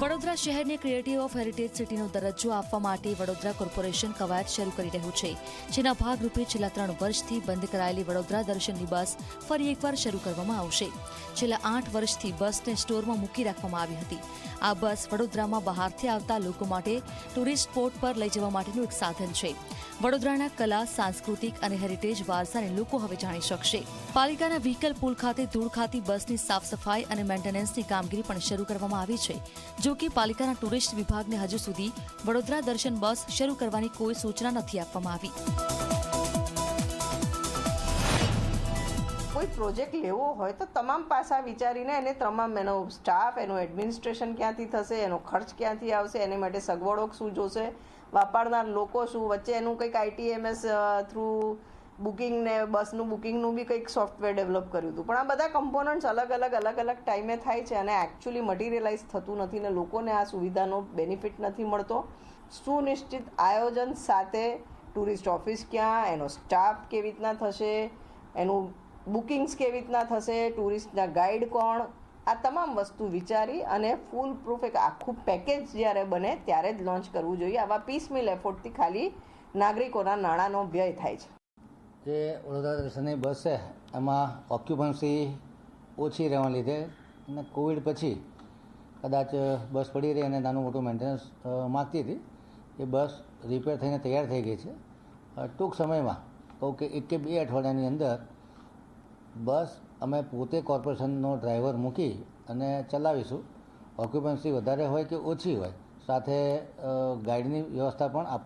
વડોદરા શહેરને creative of heritage સિટીનો દરજ્જો આપવા માટે વડોદરા કોર્પોરેશન કવાયત શરૂ કરી રહ્યું છે. જેના ભાગરૂપે છેલ્લા ત્રણ વર્ષથી બંધ કરાયેલી વડોદરા દર્શનની બસ ફરી એકવાર શરૂ કરવામાં આવશે. છેલ્લા આઠ વર્ષથી બસને સ્ટોરમાં મૂકી રાખવામાં આવી હતી. આ બસ વડોદરામાં બહારથી આવતા લોકો માટે ટુરિસ્ટ સ્પોટ પર લઈ જવા માટેનું એક સાધન છે. વડોદરાના કલા, સાંસ્કૃતિક અને હેરિટેજ વારસાને લોકો હવે જાણી શકશે. પાલિકાના વ્હીકલ પુલ ખાતે ધૂળ ખાતી બસની સાફ સફાઈ અને મેન્ટેનન્સની કામગીરી પણ શરૂ કરવામાં આવી છે. જો કે પાલિકાના ટુરિસ્ટ વિભાગને હજુ સુધી વડોદરા દર્શન બસ શરૂ કરવાની કોઈ સૂચના નથી આપવામાં આવી. કોઈ પ્રોજેક્ટ લેવો હોય તો તમામ પાસા વિચારીને એને તમામ એનો સ્ટાફ એનું એડમિનિસ્ટ્રેશન ક્યાંથી થશે, એનો ખર્ચ ક્યાંથી આવશે, એને માટે સગવડો શું જોશે, વાપરનાર લોકો શું, વચ્ચે એનું કંઈક આઈટીએમએસ થ્રુ બુકિંગ ને, બસનું બુકિંગનું બી કંઈક સોફ્ટવેર ડેવલપ કર્યું હતું. પણ આ બધા કમ્પોનન્ટ્સ અલગ અલગ અલગ અલગ ટાઈમે થાય છે અને એકચ્યુઅલી મટીરિયલાઇઝ થતું નથી ને લોકોને આ સુવિધાનો બેનિફિટ નથી મળતો. સુનિશ્ચિત આયોજન સાથે ટુરિસ્ટ ઓફિસ ક્યાં, એનો સ્ટાફ કેવી રીતના થશે, એનું બુકિંગ્સ કેવી રીતના થશે, ટુરિસ્ટના ગાઈડ કોણ? આ તમામ વસ્તુ વિચારી અને ફૂલ પ્રૂફ એક આખું પેકેજ જ્યારે બને ત્યારે જ લોન્ચ કરવું જોઈએ. આવા પીસ મિલ એફોર્ટથી ખાલી નાગરિકોના નાણાંનો વ્યય થાય છે. જે વડોદરા દર્શનની બસ છે, એમાં ઓક્યુપન્સી ઓછી રહેવાને લીધે અને કોવિડ પછી કદાચ બસ પડી રહી અને નાનું મોટું મેન્ટેનન્સ માગતી હતી. એ બસ રિપેર થઈને તૈયાર થઈ ગઈ છે. ટૂંક સમયમાં કહું કે એક કે બે અઠવાડિયાની અંદર બસ અમે પોતે કોર્પોરેશનનો ડ્રાઈવર મૂકી અને ચલાવીશું. ઓક્યુપન્સી વધારે હોય કે ઓછી હોય, સાથે ગાઈડની વ્યવસ્થા પણ આપ